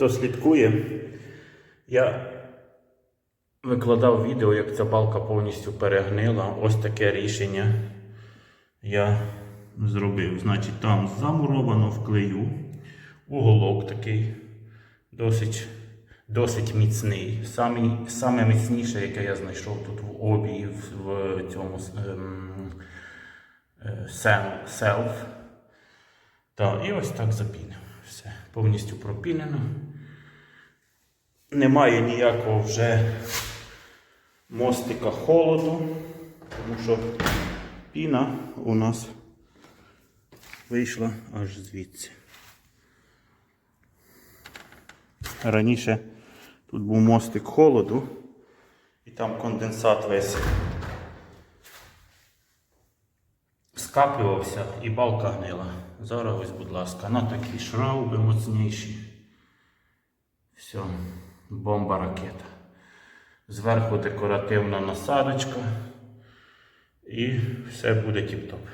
хто слідкує, я викладав відео, як ця балка повністю перегнила. Ось таке рішення я зробив. Значить, там замуровано в клею. Уголок такий досить, досить міцний. Самі, саме міцніше, яке я знайшов тут в обі, в, в цьому ем, е, сел- селф. Так, і ось так запінив. Все, повністю пропінено. Немає ніякого вже мостика холоду, тому що піна у нас вийшла аж звідси. Раніше тут був мостик холоду, і там конденсат весь скаплювався і балка гнила. Зараз ось, будь ласка, на такі шрауби моцніші. Все, бомба ракета. Зверху декоративна насадочка. І все буде тіп-топ.